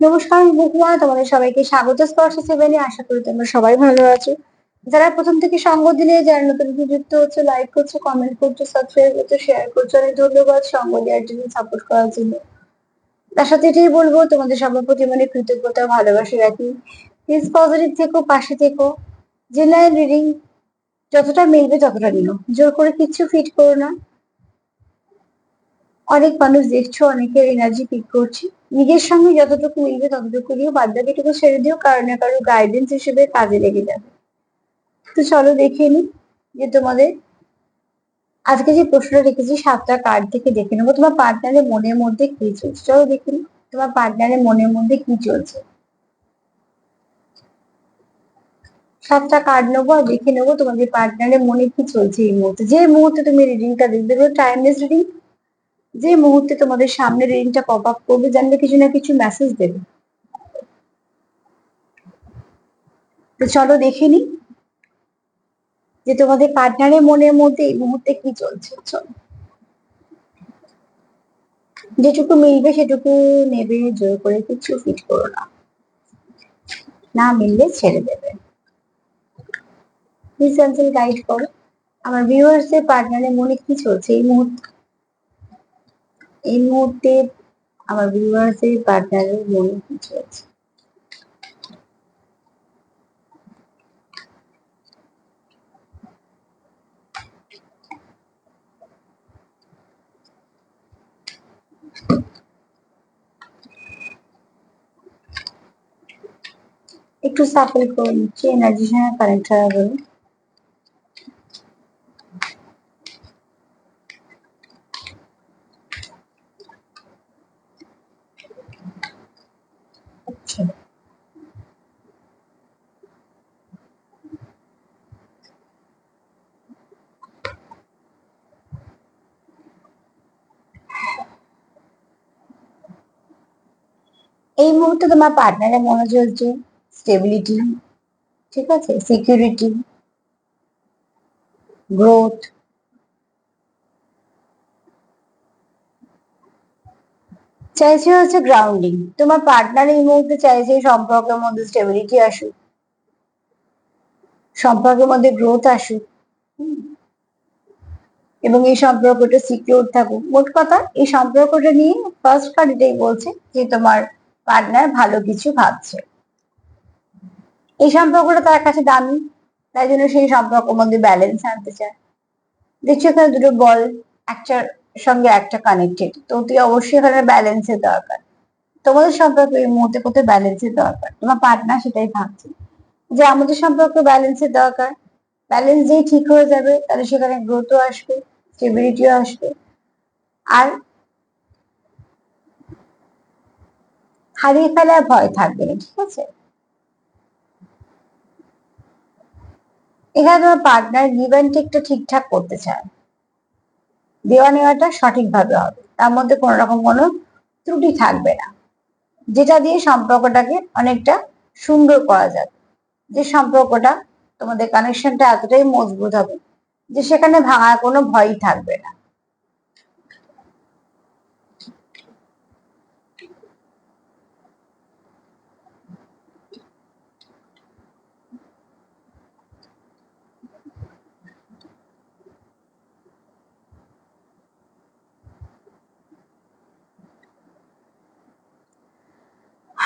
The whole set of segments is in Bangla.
নমস্কার বুকুমা তোমাদের সবাইকে স্বাগত স্পর্শ সেভেনে আশা করি তোমরা সবাই ভালো আছো। যারা প্রথম থেকে সঙ্গ দিলে, যারা নতুন যুক্ত হচ্ছে লাইক করছ কমেন্ট করছ সাবস্ক্রাইব করছ শেয়ার করছ, অনেক ধন্যবাদ সঙ্গ দেওয়ার জন্য সাপোর্ট করার জন্য। তার সাথে এটাই বলব, তোমাদের সবার প্রতি মানে কৃতজ্ঞতা, ভালোবাসা রাখি। প্লিজ পজিটিভ থেকো, পাশে থেকো। জেনারেল রিডিং যতটা মিলবে ততটা নিও। জোর করে কিচ্ছু ফিট করো না। অনেক মানুষ দেখছ, অনেকের এনার্জি পিক করছি। নিজের সঙ্গে যতটুকু মিলবে ততটুকু নিয়েও বাদ বাকিটুকু ছেড়ে দিও কারও না কারও গাইডেন্স হিসেবে কাজে লেগে যাবে। তো চলো দেখে নি যে তোমাদের আজকে যে প্রশ্নটা রেখেছি, সাতটা কার্ড থেকে দেখে নেব। তোমার পার্টনারের মনের মধ্যে কি চলছে? চলো দেখে নি, তোমার পার্টনারের মনের মধ্যে কি চলছে? সাতটা কার্ড নেব আর দেখে নেব তোমাদের পার্টনারের মনে কি চলছে এই মুহূর্তে। যে মুহূর্তে তুমি রিডিংটা দেখবে টাইমলেস রিডিং যে মুহূর্তে তোমাদের সামনে রিডিংটা পপ আপ করবে জানবে কিছু না কিছু মেসেজ দেবে। তো চলো দেখে নি যে তোমাদের পার্টনারের মনের মধ্যে এই মুহূর্তে কি চলছে। চলো। যেটুকু মিলবে সেটুকু নেবে, জোর করে কিছু ফিট করো না। না মিললে ছেড়ে দেবে। প্লিজ গাইড করো। আমার ভিউয়ার্সদের পার্টনারের মনে কি চলছে এই মুহূর্তে? এই মুহূর্তে আমার ভিউয়ার্সের পার্টনারের মনে কি চলছে একটু সাফল করে নিচ্ছি এনার্জির সঙ্গে কানেক্ট হয়ে গেল। এই মুহূর্তে তোমার পার্টনারের মনে চলছে স্টেবিলিটি ঠিক আছে? সিকিউরিটি গ্রোথ চাইছে হচ্ছে গ্রাউন্ডিং তোমার পার্টনার এই মুহূর্তে চাইছে সম্পর্কের মধ্যে স্টেবিলিটি আসুক, সম্পর্কের মধ্যে গ্রোথ আসুক এবং এই সম্পর্কটা সিকিউর থাকুক। মোট কথা, এই সম্পর্কটা নিয়ে ফার্স্ট কার্ড এটাই বলছে যে তোমার পার্টনার ভালো কিছু ভাবছে। এই সম্পর্কটা তার কাছে দামি, তাই জন্য সেই সম্পর্কের মধ্যে ব্যালেন্স আনতে চায়। দেখছ এখানে দুটো বল একটার সঙ্গে একটা কানেক্টেড তো তুই অবশ্যই এখানে ব্যালেন্সের দরকার। তোমাদের সম্পর্কে এই মুহূর্তে কোথায় ব্যালেন্সের দরকার? তোমার পার্টনার সেটাই ভাবছে। যে আমাদের সম্পর্কে ব্যালেন্সের দরকার ব্যালেন্স যেই ঠিক হয়ে যাবে, তাহলে সেখানে গ্রোথও আসবে স্টেবিলিটিও আসবে। আর হারিয়ে ফেলার ভয় থাকবে না, ঠিক আছে? এখানে তোমার পার্টনার গিভ অ্যান্ড ঠিকঠাক করতে চায়। দেওয়া নেওয়াটা সঠিকভাবে হবে। তার মধ্যে কোনো রকম কোনো ত্রুটি থাকবে না। যেটা দিয়ে সম্পর্কটাকে অনেকটা সুন্দর করা যাবে। যে সম্পর্কটা তোমাদের কানেকশনটা এতটাই মজবুত হবে যে সেখানে ভাঙার কোনো ভয়ই থাকবে না।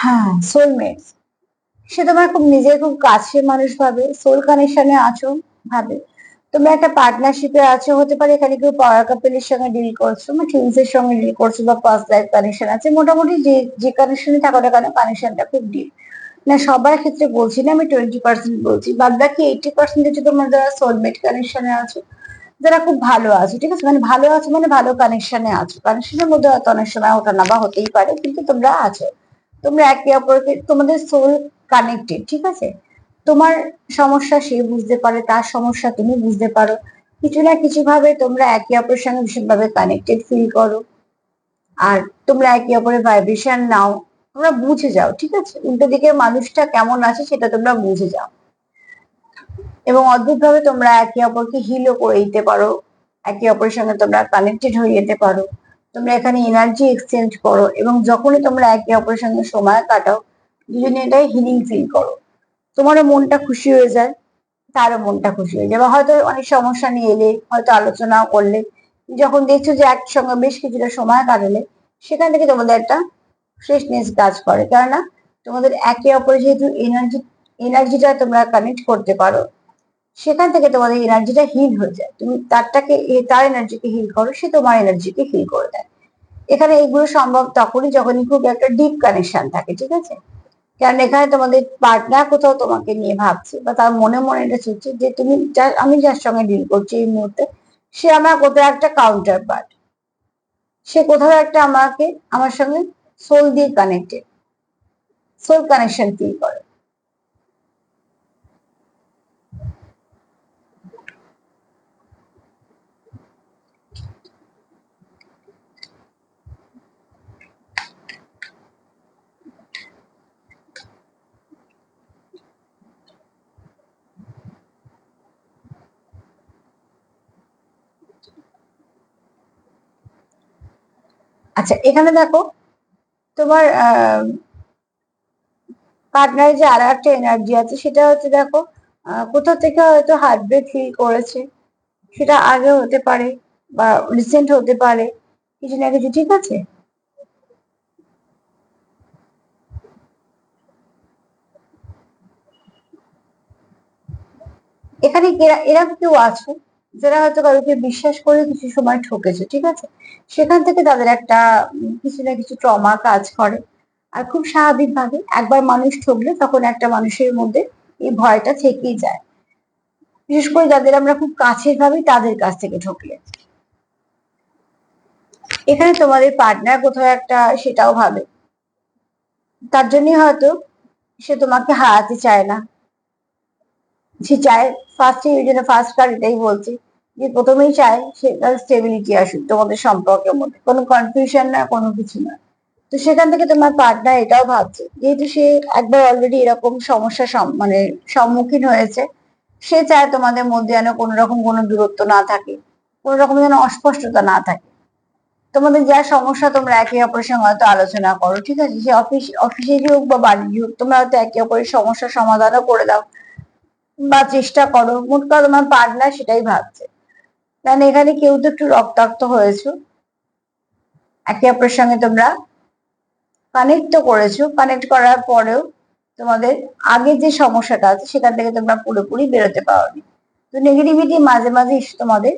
হ্যাঁ সোলমেটস সে তোমার খুব নিজের খুব কাছের মানুষ ভাবে সোল কানেকশনে আছো ভাবে। তোমরা একটা পার্টনারশিপে আছো, হতে পারে এখানে কেউ পাওয়ার কাপেলের সঙ্গে ডিল করছ, বা টুইন্স এর সঙ্গে ডিল করছ, বা ফার্স্ট লাইফ কানেকশন আছে। মোটামুটি যে যে কানেকশনে থাকো না কেন কানেকশনটা খুব ডিপ না, সবার ক্ষেত্রে বলছি না, আমি টোয়েন্টি পার্সেন্ট বলছি। বাদ বাকি এইটি পার্সেন্ট হচ্ছে তোমরা যারা সোলমেট কানেকশনে আছো, যারা খুব ভালো আছে, ঠিক আছে? মানে ভালো আছে মানে ভালো কানেকশনে আছো। কানেকশনের মধ্যে হয়তো অনেক সময় ওঠা বা হতেই পারে, কিন্তু তোমরা আছো। তোমরা একে অপরকে, তোমাদের সোল কানেক্টেড ঠিক আছে? তোমার সমস্যা সে বুঝতে পারে, তার সমস্যা তুমি বুঝতে পারো। কিছু না কিছু ভাবে তোমরা একে অপরের সঙ্গে ভীষণভাবে কানেক্টেড ফিল করো। আর তোমরা একে অপরের ভাইব্রেশন নাও। তোমরা বুঝে যাও, ঠিক আছে? উল্টো দিকে মানুষটা কেমন আছে সেটা তোমরা বুঝে যাও। এবং অদ্ভুতভাবে তোমরা একে অপরকে হিলও করে দিতে পারো। একে অপরের সঙ্গে তোমরা কানেক্টেড হয়ে যেতে পারো। তোমরা এখানে এনার্জি এক্সচেঞ্জ করো এবং যখনই তোমরা একে অপরের সঙ্গে সময় কাটাও, দুজনে এটাই হিলিং ফিল করো। তোমারও মনটা খুশি হয়ে যায়, তারও মনটা খুশি হয়ে যায়। বা হয়তো অনেক সমস্যা নিয়ে এলে, হয়তো আলোচনা করলে, যখন দেখছ যে একসঙ্গে বেশ কিছুটা সময় কাটালে, সেখান থেকে তোমাদের একটা ফ্রেশনেস কাজ করে। কেননা, তোমাদের একে অপরে যেহেতু এনার্জি এনার্জিটা তোমরা কানেক্ট করতে পারো। সেখান থেকে তোমাদের এনার্জিটা হিল হয়ে যায়। তুমি তারটাকে, তার এনার্জিকে হিল করো, সে তোমার এনার্জিকে হিল করে দেয়। এখানে এইগুলো সম্ভব তখনই যখনই খুব একটা ডিপ কানেকশন থাকে, ঠিক আছে? কারণ এখানে তোমাদের পার্টনার কোথাও তোমাকে নিয়ে ভাবছে বা তার মনে মনে এটা চলছে যে তুমি যার আমি যার সঙ্গে ডিল করছি এই মুহূর্তে, সে আমার কোথাও একটা কাউন্টার পার্ট সে কোথাও একটা আমাকে, আমার সঙ্গে সোল দিয়ে কানেক্টেড সোল কানেকশন ফিল করে। আচ্ছা এখানে দেখো তোমার পার্টনারের যে আর একটা এনার্জি আছে, সেটা হচ্ছে দেখো কোথাও থেকে হয়তো হার্ট ব্রেক ফিল করেছে, সেটা আগে হতে পারে বা রিসেন্ট হতে পারে, কিছু না কিছু, ঠিক আছে? এখানে এরা কেউ আছে? যারা হয়তো কারোকে বিশ্বাস করে কিছু সময় ঠকেছে, ঠিক আছে? সেখান থেকে তাদের একটা কিছু না কিছু ট্রমা কাজ করে। আর খুব স্বাভাবিকভাবে একবার মানুষ ঠকলে তখন একটা মানুষের মধ্যে এই ভয়টা থেকেই যায়। বিশেষ করে যাদের আমরা খুব কাছের ভাবি তাদের কাছ থেকে ঠকলে। এখানে তোমাদের পার্টনার কোথাও একটা সেটাও ভাবে। তার জন্যই হয়তো সে তোমাকে হারাতে চায় না। সে চায় ফার্স্ট এই জন্য ফার্স্ট কার্ড এটাই বলছে যে প্রথমেই চায় সে তার স্টেবিলিটি আসুক, তোমাদের সম্পর্কের মধ্যে। কোনো কনফিউশন না, কোনো কিছু না। তো সেখান থেকে তোমার পার্টনার এটাও ভাবছে, যেহেতু সে একবার অলরেডি এরকম সমস্যা মানে সম্মুখীন হয়েছে, সে চায় তোমাদের মধ্যে যেন কোনো রকম কোনো দূরত্ব না থাকে, কোনো রকম যেন অস্পষ্টতা না থাকে। তোমাদের যা সমস্যা তোমরা একে অপরের সঙ্গে হয়তো আলোচনা করো, ঠিক আছে? সে অফিস অফিসে হোক বা বাড়ি হোক, তোমরা হয়তো একে অপরের সমস্যার সমাধানও করে দাও। বা চেষ্টা করো। মোট কথা তোমার পার্টনার সেটাই ভাবছে। কারণ এখানে কেউ তো একটু রক্তাক্ত হয়েছো। একে অপরের সঙ্গে তোমরা কানেক্ট তো করেছ। কানেক্ট করার পরেও তোমাদের আগের যে সমস্যাটা আছে, সেখান থেকে তোমরা পুরোপুরি বেরোতে পারোনি। তো নেগেটিভিটি মাঝে মাঝে তোমাদের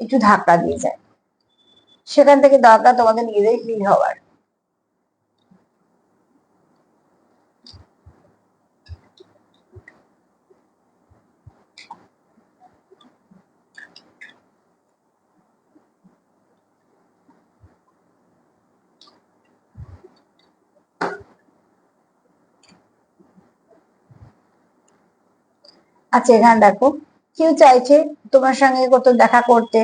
একটু ধাক্কা দিয়ে যায়। সেখান থেকে দরকার তোমাদের নিজেদের হিল হওয়ার। আচ্ছা এখানে দেখো। কেউ চাইছে তোমার সঙ্গে কত দেখা করতে।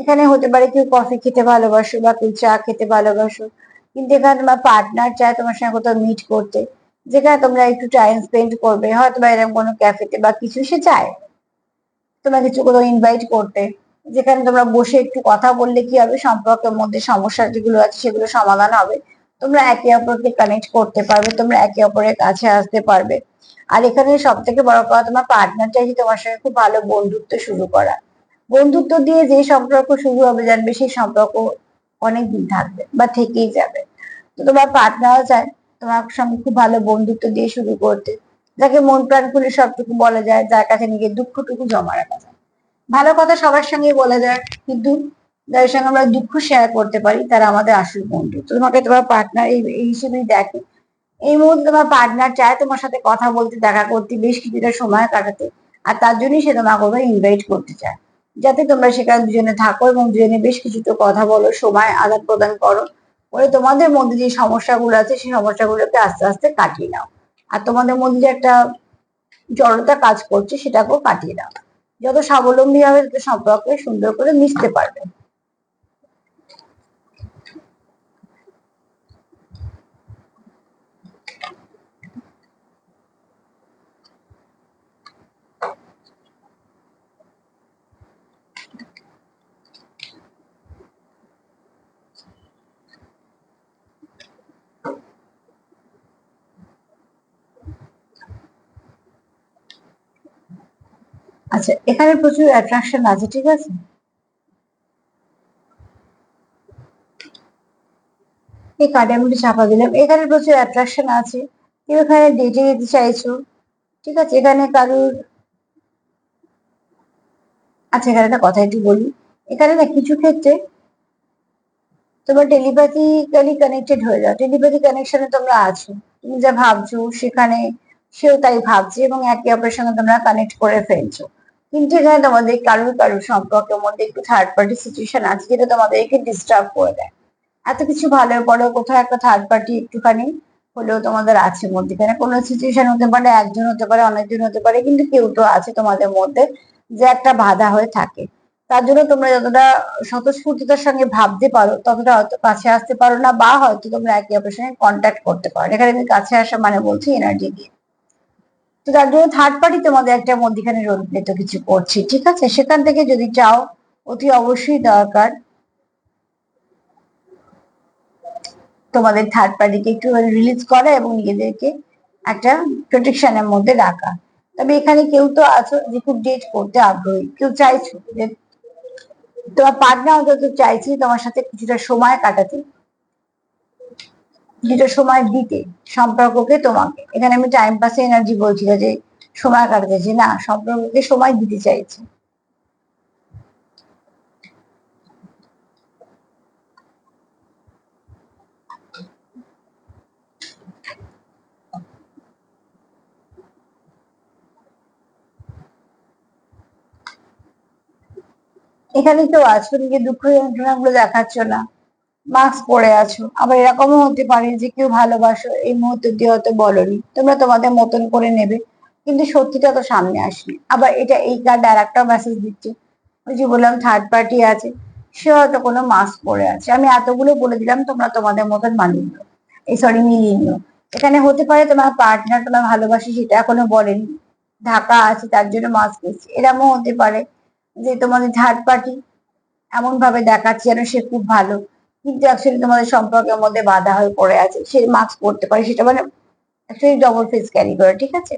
এখানে হতে পারে কেউ কফি খেতে ভালোবাসো বা কেউ চা খেতে ভালোবাসো। কিন্তু এখানে তোমার পার্টনার চায় তোমার সঙ্গে কোথাও মিট করতে। যেখানে তোমরা একটু টাইম স্পেন্ড করবে। হয়তো বা এরকম কোনো ক্যাফেতে বা কিছু সে চায়। তোমার কিছু কোথাও ইনভাইট করতে। যেখানে তোমরা বসে একটু কথা বললে কি হবে? সম্পর্কের মধ্যে সমস্যা যেগুলো আছে সেগুলো সমাধান হবে। তোমরা একে অপরকে কানেক্ট করতে পারবে, তোমরা একে অপরের কাছে আসতে পারবে। আর এখানে সব থেকে বড় কথা, তোমার পার্টনার চাইছে তোমার সঙ্গে খুব ভালো বন্ধুত্ব শুরু করা বন্ধুত্ব দিয়ে যে সম্পর্ক শুরু হবে, জানবে সেই সম্পর্ক অনেক দিন থাকবে বা থেকেই যাবে। তো তোমার পার্টনারও চায় তোমার সঙ্গে খুব ভালো বন্ধুত্ব দিয়ে শুরু করতে। যাকে মন প্রাণ খুলে সবটুকু বলা যায়, যার কাছে নিজের দুঃখটুকু জমা রাখা যায়। ভালো কথা সবার সঙ্গে বলা যায়, কিন্তু যাদের সঙ্গে আমরা দুঃখ শেয়ার করতে পারি, তারা আমাদের আসল বন্ধু। তোমাকে তোমার পার্টনার এই হিসেবেই দেখে। এই মুহূর্তে তোমার পার্টনার চায় তোমার সাথে কথা বলতে, দেখা করতে, বেশ কিছুটা সময় কাটাতে। আর তার জন্যই সে তোমাকে ইনভাইট করতে চায়। যাতে তোমরা সেখানে দুজনে থাকো এবং দুজনে বেশ কিছুটা কথা বলো, সময় আদান প্রদান করো। বলে তোমাদের মধ্যে যে সমস্যাগুলো আছে, সেই সমস্যাগুলোকে আস্তে আস্তে কাটিয়ে নাও। আর তোমাদের মধ্যে যে একটা জড়তা কাজ করছে, সেটাকেও কাটিয়ে নাও। যত স্বাবলম্বী হবে, তত সম্পর্কে সুন্দর করে মিশতে পারবে। আচ্ছা এখানে প্রচুর অ্যাট্রাকশন আছে, ঠিক আছে? এই কার্ডে আমি চাপা দিলাম। এখানে প্রচুর অ্যাট্রাকশন আছে। তুমি এখানে ডেটে যেতে চাইছো, ঠিক আছে? এখানে কারুর আচ্ছা এখানে একটা কথা একটু বলি। এখানে না কিছু ক্ষেত্রে তোমার টেলিপ্যাথিক্যালি কানেক্টেড হয়ে যাও। টেলিপ্যাথি কানেকশনে তোমরা আছো। তুমি যা ভাবছ, সেখানে সেও তাই ভাবছে এবং একে অপরের সঙ্গে তোমরা কানেক্ট করে ফেলছো। কিন্তু এখানে তোমাদের কারও কারুর সম্পর্কের মধ্যে একটু থার্ড পার্টি সিচুয়েশন আছে যেটা তোমাদেরকে ডিস্টার্ব করে দেয়। এত কিছু ভালো পরেও কোথাও একটা থার্ড পার্টি একটুখানি হলেও তোমাদের আছে মধ্যেখানে। কোনো সিচুয়েশন হতে পারে, একজন হতে পারে, অনেকজন হতে পারে, কিন্তু কেউ তো আছে তোমাদের মধ্যে যে একটা বাধা হয়ে থাকে। তার জন্য তোমরা যতটা স্বতঃস্ফূর্ততার সঙ্গে ভাবতে পারো, ততটা হয়তো কাছে আসতে পারো না, বা হয়তো তোমরা একে অপরের সঙ্গে কন্ট্যাক্ট করতে পারো। এখানে কাছে আসা মানে বলছি এনার্জি দিয়ে তো তার জন্য থার্ড পার্টি তোমাদের একটা মধ্যখানে রোল প্লে তো কিছু করছে, ঠিক আছে? সেখান থেকে যদি চাও, অতি অবশ্যই দরকার তোমাদের থার্ড পার্টিকে একটু রিলিজ করা এবং নিজেদেরকে একটা প্রোটেকশনের মধ্যে রাখা। তবে এখানে কেউ তো আছো যে খুব ডেট করতে আগ্রহী, কেউ চাইছো যে তোমার পার্টনার অন্তত চাইছি তোমার সাথে কিছুটা সময় কাটাতে। কিছুটা সময় দিতে সম্পর্ককে তোমাকে। এখানে আমি টাইম পাসে এনার্জি বলছি যে সময় কাটাতে যে না, সম্পর্ককে সময় দিতে চাইছি। এখানে আছো নিজের দুঃখ যন্ত্রণা গুলো দেখাচ্ছ না মাস্ক পরে আছো। আবার এরকমও হতে পারে যে কেউ ভালোবাসো, এই মুহূর্তে দিয়ে হয়তো বলনি। তোমরা তোমাদের মতন করে নেবে, কিন্তু সত্যিটা তো সামনে আসেনি। আবার এটা এই কার্ড আর একটা মেসেজ দিচ্ছে। ওই যে বললাম থার্ড পার্টি আছে, সে হয়তো কোনো মাস্ক পরে আছে। আমি এতগুলো বলে দিলাম, তোমরা তোমাদের মতন মানিয়ে নিও। এই সরি মিলিয়ে নিও। এখানে হতে পারে তোমার পার্টনার তোমার ভালোবাসি, সেটা এখনও বলেনি। ঢাকা আছে, তার জন্য মাস্ক এসছে এরকমও হতে পারে যে তোমাদের থার্ড পার্টি এমন ভাবে দেখাচ্ছে যেন সে খুব ভালো। কিন্তু অ্যাকচুয়ালি তোমাদের সম্পর্কের মধ্যে বাধা হয়ে পড়ে আছে, সে মাস্ক পরতে পারে, সেটা মানে অ্যাকচুয়ালি ডবল ফেস ক্যারি করে, ঠিক আছে?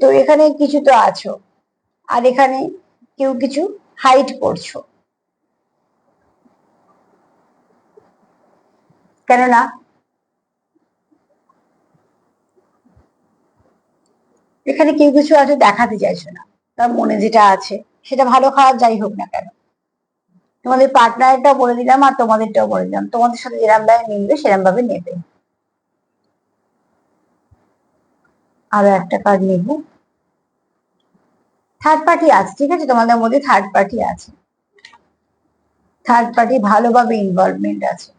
তো এখানে কিছু তো আছো, আর এখানে কেউ কিছু হাইট করছ। কেননা এখানে কেউ কিছু আছে দেখাতে চাইছো না, তার মনে যেটা আছে, সেটা ভালো খারাপ যাই হোক না কেন। তোমাদের পার্টনারটাও বলে দিলাম আর তোমাদেরটাও বলে দিলাম। তোমাদের সাথে যেরকম ভাবে মিলবে সেরকম ভাবে নেবে। আরও একটা কার্ড নেব। থার্ড পার্টি আছে, ঠিক আছে? তোমাদের মধ্যে থার্ড পার্টি আছে। থার্ড পার্টি ভালোভাবে ইনভলভমেন্ট আছে।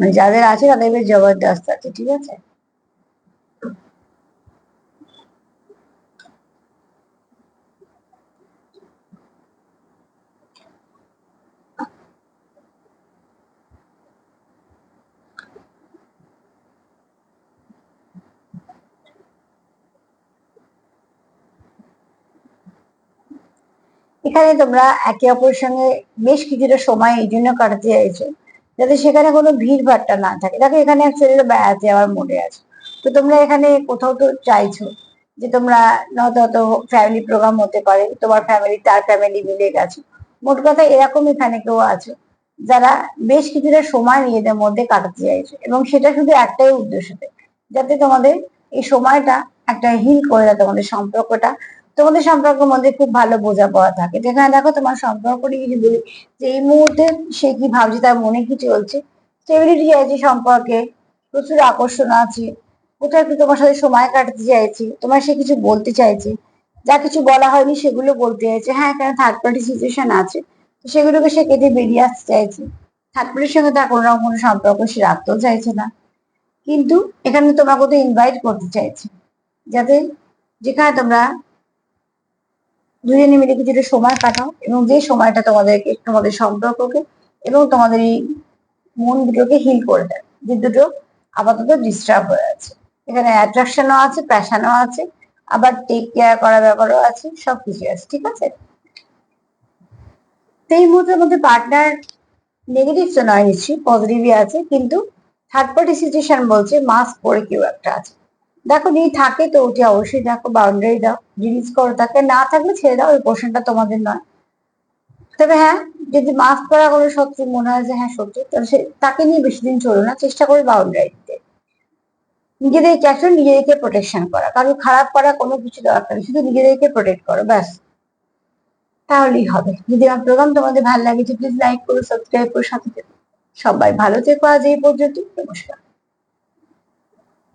মানে যাদের আছে, তাদের বেশ জবরদস্ত আছে, ঠিক আছে? এখানে তোমরা একে অপরের সঙ্গে বেশ কিছুটা সময় এই জন্য কাটাতে চাইছো। যাতে সেখানে কোনো ভিড় ভাট্টা না থাকে। দেখো, এখানে অ্যাকচুয়ালি বেড়াতে যাওয়ার মোড়ে আছে। তো তোমরা এখানে কোথাও তো চাইছো যে তোমরা নয়তো হয়তো ফ্যামিলি প্রোগ্রাম হতে পারে, তোমার ফ্যামিলি তার ফ্যামিলি মিলে গেছো। মোট কথা এরকম এখানে কেউ আছে যারা বেশ কিছুটা সময় নিজেদের মধ্যে কাটাতে চাইছো। এবং সেটা শুধু একটাই উদ্দেশ্যতে, যাতে তোমাদের এই সময়টা একটা হিল করে দেয় তোমাদের সম্পর্কটা। তোমাদের সম্পর্কের মধ্যে খুব ভালো বোঝাপড়া থাকে। যেখানে দেখো তোমার সম্পর্ক নিয়ে যদি বলি, যে এই মুহূর্তে সে কি ভাবছে, তার মনে কি চলছে? স্টেবিলিটি চাইছে সম্পর্কে প্রচুর আকর্ষণ আছে। কোথাও একটু তোমার সাথে সময় কাটাতে চাইছে? তোমার সে কিছু বলতে চাইছে? যা কিছু বলা হয়নি সেগুলো বলতে চাইছে। হ্যাঁ এখানে থার্ড পার্টি সিচুয়েশন আছে। তো সেগুলোকে সে কেটে বেরিয়ে আসতে চাইছে। থার্ড পার্টির সঙ্গে তার কোনো রকম কোনো সম্পর্ক সে রাখতেও চাইছে না। কিন্তু এখানে তোমাকে কোথাও ইনভাইট করতে চাইছে। যাতে যেখানে তোমরা দুজনে মিলে কিছুটা সময় কাটাও এবং যে সময়টা তোমাদেরকে, তোমাদের সম্পর্ককে এবং তোমাদের এই মন দুটোকে হিল করে দেয়। যে দুটো আপাতত ডিস্টার্ব হয়ে আছে। এখানে অ্যাট্রাকশনও আছে প্যাশনও আছে, আবার টেক কেয়ার করার ব্যাপারও আছে সব সবকিছু আছে, ঠিক আছে? এই মুহূর্তের মধ্যে পার্টনার নেগেটিভ তো নয় নিশ্চয়ই পজিটিভই আছে, কিন্তু থার্ড পার্টি সিচুয়েশন বলছে মাস্ক পরে কেউ একটা আছে। দেখো যদি থাকে তো ওটি অবশ্যই দেখো বাউন্ডারি দাও রিলিজ করো তাকে, না থাকলে ছেড়ে দাও, ওই পোর্শনটা তোমাদের নয়। তবে হ্যাঁ যদি মাফ করা কোনো শত্রু মনে হয় যে হ্যাঁ শত্রু তাহলে সে, তাকে নিয়ে বেশি দিন চলো না, চেষ্টা করে বাউন্ডারি দিতে। নিজেদেরকে আসলে নিজেদেরকে প্রোটেকশন করা কারণ খারাপ করা কোনো কিছু দরকার নেই, শুধু নিজেদেরকে প্রোটেক্ট করো, ব্যাস। তাহলেই হবে। যদি আমার প্রোগ্রাম তোমাদের ভালো লাগে প্লিজ লাইক করো সাবস্ক্রাইব করো, সাথে সবাই ভালো থেকো আজ এই পর্যন্ত নমস্কার।